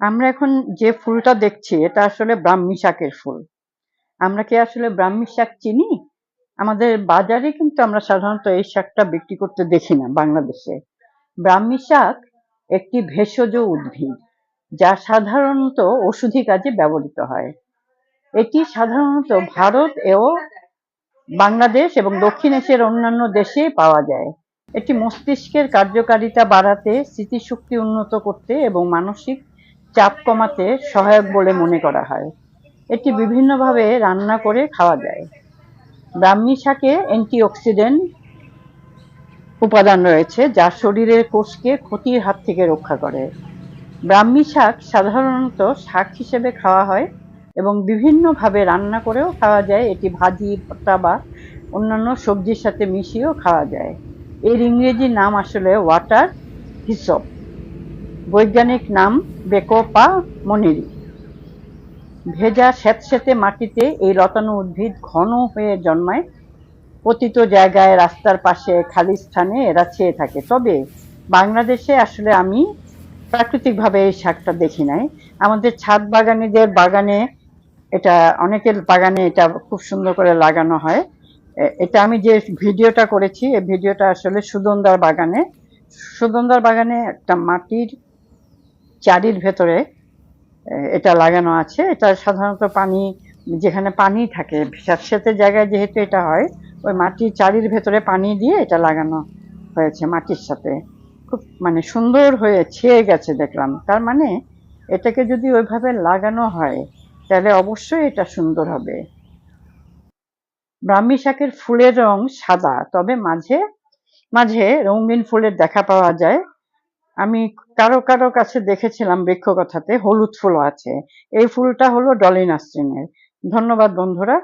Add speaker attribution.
Speaker 1: আমরা এখন যে ফুলটা দেখছি, এটা আসলে ব্রাহ্মী শাকের ফুল। আমরা কি আসলে ব্রাহ্মী শাক চিনি? আমাদের বাজারে কিন্তু আমরা সাধারণত এই শাকটা বিক্রি করতে দেখি না বাংলাদেশে। ব্রাহ্মী শাক একটি ভেষজ উদ্ভিদ, যা সাধারণত ওষুধি কাজে ব্যবহৃত হয়। এটি সাধারণত ভারত ও বাংলাদেশ এবং দক্ষিণ এশিয়ার অন্যান্য দেশে পাওয়া যায়। এটি মস্তিষ্কের কার্যকারিতা বাড়াতে, স্মৃতিশক্তি উন্নত করতে এবং মানসিক চাপ কমাতে সহায়ক বলে মনে করা হয়। এটি বিভিন্নভাবে রান্না করে খাওয়া যায়। ব্রাহ্মী শাকে অ্যান্টিঅক্সিডেন্ট উপাদান রয়েছে যা শরীরের কোষকে ক্ষতির হাত থেকে রক্ষা করে। ব্রাহ্মী শাক সাধারণত শাক হিসেবে খাওয়া হয় এবং বিভিন্নভাবে রান্না করেও খাওয়া যায়। এটি ভাজি, ভর্তা বা অন্যান্য সবজির সাথে মিশিয়েও খাওয়া যায়। এর ইংরেজি নাম আসলে ওয়াটার হিসপ। বৈজ্ঞানিক নাম বেকোপা মনিরি। ভেজা স্যাঁতস্যাঁতে মাটিতে এই লতানো উদ্ভিদ ঘন হয়ে জন্মায়, পতিত জায়গায় রাস্তার পাশে খালি স্থানে এরা ছেয়ে থাকে। তবে বাংলাদেশে আসলে আমি প্রাকৃতিকভাবে এই শাকটা দেখি নাই। আমাদের ছাদ বাগানীদের বাগানে এটা, অনেকের বাগানে এটা খুব সুন্দর করে লাগানো হয়। এটা আমি যে ভিডিওটা করেছি এই ভিডিওটা আসলে সুদন্দার বাগানে। সুদন্দার বাগানে একটা মাটির চারির ভেতরে এটা লাগানো আছে। এটা সাধারণত পানি, যেখানে পানি থাকে স্যাঁতস্যাঁতে জায়গায় যেহেতু এটা হয়, ওই মাটির চারির ভেতরে পানি দিয়ে এটা লাগানো হয়েছে মাটির সাথে। খুব মানে সুন্দর হয়ে ছেয়ে গেছে দেখলাম। তার মানে এটাকে যদি ওইভাবে লাগানো হয়, তাহলে অবশ্যই এটা সুন্দর হবে। ব্রাহ্মী শাকের ফুলের রং সাদা, তবে মাঝে মাঝে রঙিন ফুলের দেখা পাওয়া যায়। আমি কারও কারও কাছে দেখেছিলাম বৃক্ষকথাতে হলুদ ফুলও আছে। এই ফুলটা হলো ডলিনাস্ট্রিনের ধন্যবাদ বন্ধুরা।